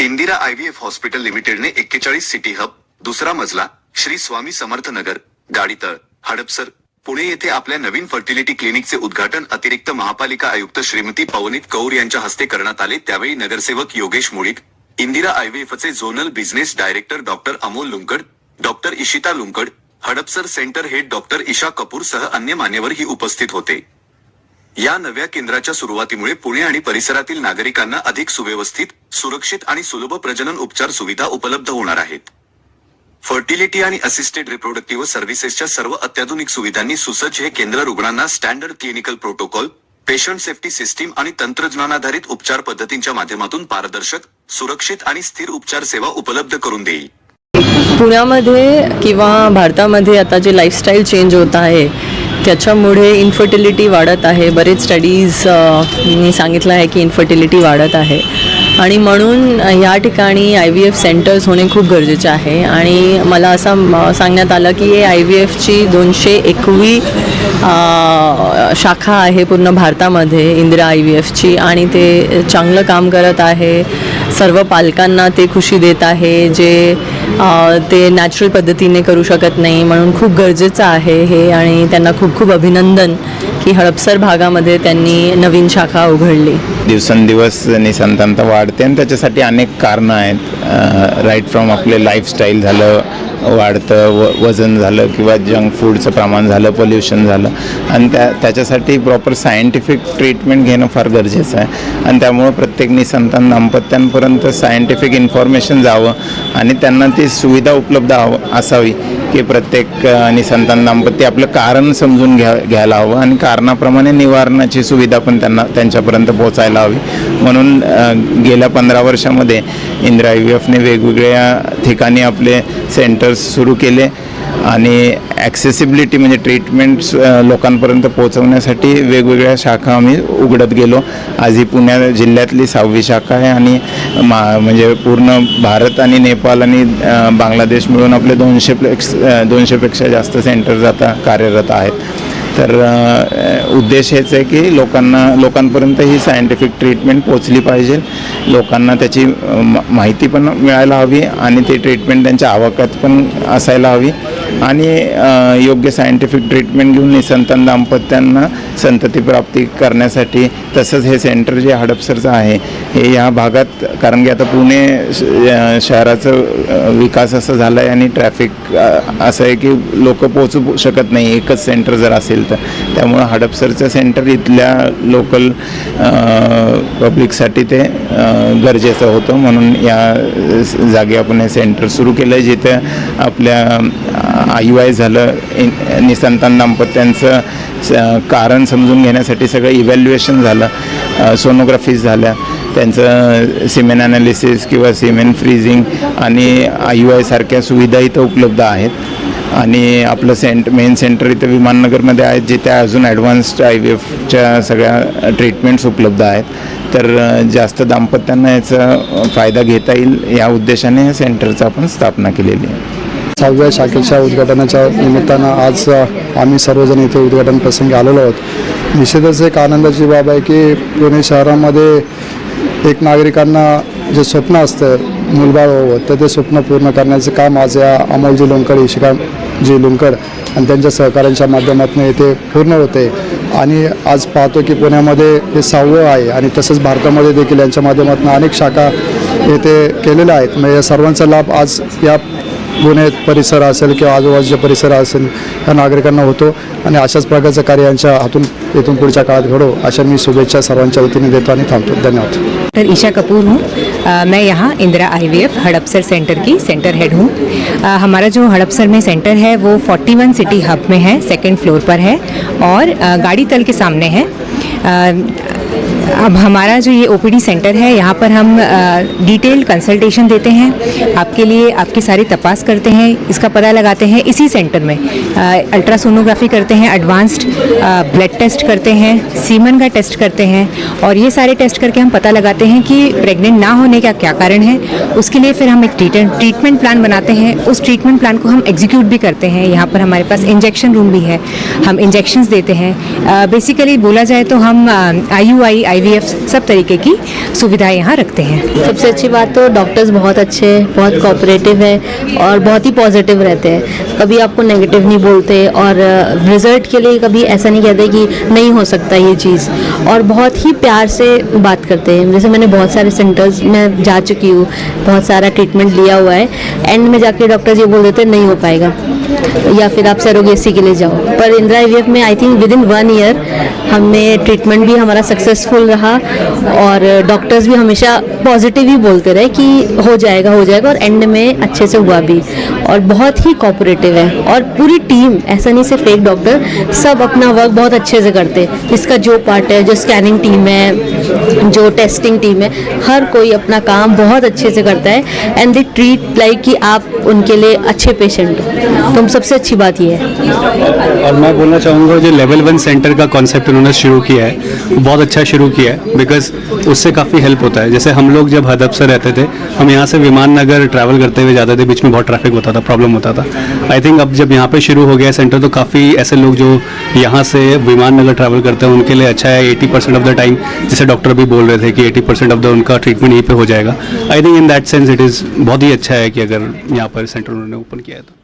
Indira IVF hospital लिमिटेडने एक्केचाळीस city hub दुसरा मजला श्री स्वामी समर्थ नगर गाडीतळ हडपसर पुणे येथे आपल्या नवीन फर्टिलिटी क्लिनिकचे उद्घाटन अतिरिक्त महापालिका आयुक्त श्रीमती पवनीत कौर यांच्या हस्ते करण्यात आले. त्यावेळी नगरसेवक Yogesh Mulik Indira आयव्हीएफचे zonal business director doctor Amol Lunkad doctor Ishita Lunkad Hadapsar centre head doctor Isha Kapoor सह अन्य मान्यवरही उपस्थित होते. या नव्या केंद्राच्या सुरुवातीमुळे पुणे आणि परिसरातील नागरिकांना अधिक सुव्यवस्थित सुरक्षित आणि सुलभ प्रजनन उपचार सुविधा उपलब्ध होणार आहेत. फर्टिलिटी आणि असिस्टेड रिप्रोडक्टिव्ह सर्व्हिसेसच्या सर्व अत्याधुनिक सुविधांनी सुसज्ज हे केंद्र रुग्णांना standard clinical protocol patient safety system आणि तंत्रज्ञानाधारित उपचार पद्धतींच्या माध्यमातून पारदर्शक सुरक्षित आणि स्थिर उपचार सेवा उपलब्ध करून देईल. पुण्यामध्ये किंवा भारतामध्ये आता जे लाईफस्टाईल चेंज होत आहे त्याच्यामुळे इन्फर्टिलिटी वाढत आहे. बरेच स्टडीज मी सांगितलं आहे की इन्फर्टिलिटी वाढत आहे. आणि म्हणून या ठिकाणी आय व्ही एफ सेंटर्स होणे खूप गरजेचे आहे. आणि मला असं म- सांगण्यात आलं की हे आय व्ही एफची दोनशे एकवी शाखा आहे पूर्ण भारतामध्ये इंदिरा आय व्ही एफची आणि ते चांगलं काम करत आहे. सर्व पालकांना ते खुशी देत आहे जे ते नॅचरल पद्धतीने करू शकत नाही म्हणून खूप गरजेचं आहे हे आणि त्यांना खूप खूप अभिनंदन की हडपसर भागामध्ये त्यांनी नवीन शाखा उघडली. दिवसेंदिवस निसंतांत वाढते आणि त्याच्यासाठी अनेक कारणं आहेत. राईट फ्रॉम आपले लाईफस्टाईल झालं वाढतं व वजन झालं किंवा जंक फूडचं प्रमाण झालं पोल्युशन झालं. आणि त्या त्याच्यासाठी प्रॉपर सायंटिफिक ट्रीटमेंट घेणं फार गरजेचं आहे. आणि त्यामुळं प्रत्येक निसंतान दाम्पत्यांपर्यंत सायंटिफिक इन्फॉर्मेशन जावं आणि त्यांना ती सुविधा उपलब्ध हवं असावी. की प्रत्येक आणि निसंतान दाम्पत्य आपलं कारण समजून घ्या घ्यायला हवं. आणि कारणाप्रमाणे निवारणाची सुविधा पण त्यांना त्यांच्यापर्यंत पोहोचायला हवी. म्हणून गेल्या पंधरा वर्षामध्ये इंदिरा यू एफने वेगवेगळ्या ठिकाणी आपले सेंटर्स सुरू केले. आणि ॲक्सेसिबिलिटी म्हणजे ट्रीटमेंट्स लोकांपर्यंत पोहोचवण्यासाठी वेगवेगळ्या शाखा आम्ही उघडत गेलो. आज ही पुण्या जिल्ह्यातली सहावी शाखा आहे आणि मा म्हणजे पूर्ण भारत आणि नेपाळ आणि बांगलादेश मिळून आपले दोनशे प्लेक्स दोनशेपेक्षा जास्त सेंटर्स आता कार्यरत आहेत. तर उद्देश हेच आहे की लोकांना लोकांपर्यंत ही सायंटिफिक ट्रीटमेंट पोचली पाहिजे. लोकांना त्याची मा- माहिती पण मिळायला हवी आणि ती ट्रीटमेंट त्यांच्या आवाक्यात पण असायला हवी. आणि योग्य सायंटिफिक ट्रीटमेंट घेऊन निसंतान दाम्पत्यांना संतती प्राप्ती करण्यासाठी तसंच हे सेंटर जे हडपसरचं आहे हे या भागात कारण की आता पुणे श- शहराचं विकास असं झाला आहे आणि ट्रॅफिक असं आहे की लोक पोचू शकत नाही एकच सेंटर जर असेल तर. त्यामुळं हडपसरचं सेंटर इथल्या लोकल पब्लिकसाठी ते गरजेचं होतं. म्हणून या जागी आपण हे सेंटर सुरू केलं आहे जिथे आपल्या आय यू आय झालं निसंतान दाम्पत्यांचं स- कारण समजून घेण्यासाठी सगळं इव्हॅल्युएशन झालं. सोनोग्राफीज झाल्या. त्यांचं सिमेन ॲनालिसिस किंवा सिमेन फ्रीजिंग आणि आय यू सुविधा इथं उपलब्ध आहेत. आणि आपलं सेंट मेन सेंटर इथं विमाननगरमध्ये आहेत जिथे अजून ॲडव्हान्स्ड आय व्ही एफच्या सगळ्या ट्रीटमेंट्स उपलब्ध आहेत. तर जास्त दाम्पत्यांना याचा फायदा घेता येईल या उद्देशाने या सेंटरचं आपण स्थापना केलेली आहे. सहाव्या शाखेच्या उद्घाटनाच्या निमित्तानं आज आम्ही सर्वजण इथे उद्घाटन प्रसंगी आलेलो आहोत. निश्चितच एक आनंदाची बाब आहे की पुणे शहरामध्ये एक नागरिकांना जे स्वप्न असतं मुलबाळ व्हावं तर ते स्वप्न पूर्ण करण्याचं काम आज या अमोलजी लोणकर इशिकाजी लोणकर आणि त्यांच्या सहकाऱ्यांच्या माध्यमातून येथे पूर्ण होते आणि आज पाहतो की पुण्यामध्ये हे सहावं आहे आणि तसंच भारतामध्ये देखील यांच्या माध्यमातून अनेक शाखा येथे केलेल्या आहेत. म्हणजे या सर्वांचा लाभ आज या पुणे परिसर असेल किंवा आजूबाजूचा परिसर असेल या नागरिकांना होतो. आणि अशाच प्रकारचं कार्य यांच्या हातून इथून पुढच्या काळात घडो अशा मी शुभेच्छा सर्वांच्या वतीने देतो आणि थांबतो. धन्यवाद. डॉक्टर ईशा कपूर हूँ. मैं यहाँ इंदिरा आईवीएफ हड़पसर सेंटर की सेंटर हेड हूँ. हमारा जो हड़पसर में सेंटर है वो 41 सिटी हब में है सेकंड फ्लोर पर है और गाड़ी तल के सामने है। अब हमारा जो ये ओपीडी सेंटर है, यहाँ पर हम डिटेल कंसल्टेशन देते हैं। आपके लिए आपकी सारी तपास करते हैं, इसका पता लगाते हैं। इसी सेंटर में अल्ट्रासोनोग्राफी करते हैं एडवांस्ड ब्लड टेस्ट करते हैं सीमन का टेस्ट करते हैं। और ये सारे टेस्ट करके हम पता लगाते हैं कि प्रेग्नेंट ना होने का क्या कारण है। उसके लिए फिर हम एक ट्रीटमेंट प्लान बनाते हैं। उस ट्रीटमेंट प्लान को हम एग्जीक्यूट भी करते हैं। यहाँ पर हमारे पास इंजेक्शन रूम भी है। हम इंजेक्शंस देते हैं। बेसिकली बोला जाए तो हम आई यू आई आईवीएफ सब तरीके की सुविधाएँ यहाँ रखते हैं। सबसे अच्छी बात तो डॉक्टर्स बहुत अच्छे हैं, बहुत कोऑपरेटिव है और बहुत ही पॉजिटिव रहते हैं। कभी आपको नेगेटिव नहीं बोलते और रिज़ल्ट के लिए कभी ऐसा नहीं कहते कि नहीं हो सकता ये चीज़। और बहुत ही प्यार से बात करते हैं। जैसे मैंने बहुत सारे सेंटर्स में जा चुकी हूँ, बहुत सारा ट्रीटमेंट लिया हुआ है। एंड में जाके डॉक्टर्स ये बोल देते नहीं हो पाएगा। या फिर आप सरोगेसी के लिए जाओ। पर इंदिरा आई में I think within one year हमें ट्रीटमेंट भी हमारा सक्सेसफुल रहा और डॉक्टर्स भी हमेशा पॉजिटिव ही बोलते रहे कि हो जाएगा हो जाएगा और एंड में अच्छे से हुआ भी। और बहुत ही कोऑपरेटिव है। और पूरी टीम ऐसा नहीं सिर्फ़ एक डॉक्टर सब अपना वर्क बहुत अच्छे से करते। इसका जो पार्ट है, जो स्कैनिंग टीम है, जो टेस्टिंग टीम है, हर कोई अपना काम बहुत अच्छे से करता है। एंड दे ट्रीट लाइक कि आप उनके लिए अच्छे पेशेंट हो। तो सबसे अच्छी बात ये है। और मैं बोलना चाहूँगा, जो लेवल वन सेंटर का कॉन्सेप्ट उन्होंने शुरू किया है बहुत अच्छा शुरू किया है बिकॉज़ उससे काफ़ी हेल्प होता है। जैसे हम लोग जब हदब से रहते थे, हम यहाँ से विमान नगर ट्रैवल करते हुए जाते थे, बीच में बहुत ट्रैफ़िक होता था प्रॉब्लम होता था। आई थिंक अब जब यहाँ पे शुरू हो गया सेंटर तो काफ़ी ऐसे लोग जो यहाँ से विमान नगर ट्रैवल करते हैं, उनके लिए अच्छा है eighty percent of the time जैसे डॉक्टर भी बोल रहे थे कि एटी परसेंट ऑफ़ द उनका ट्रीटमेंट यहीं पर हो जाएगा। I think in that sense it is बहुत ही अच्छा है कि अगर यहाँ पर सेंटर उन्होंने ओपन किया है तो।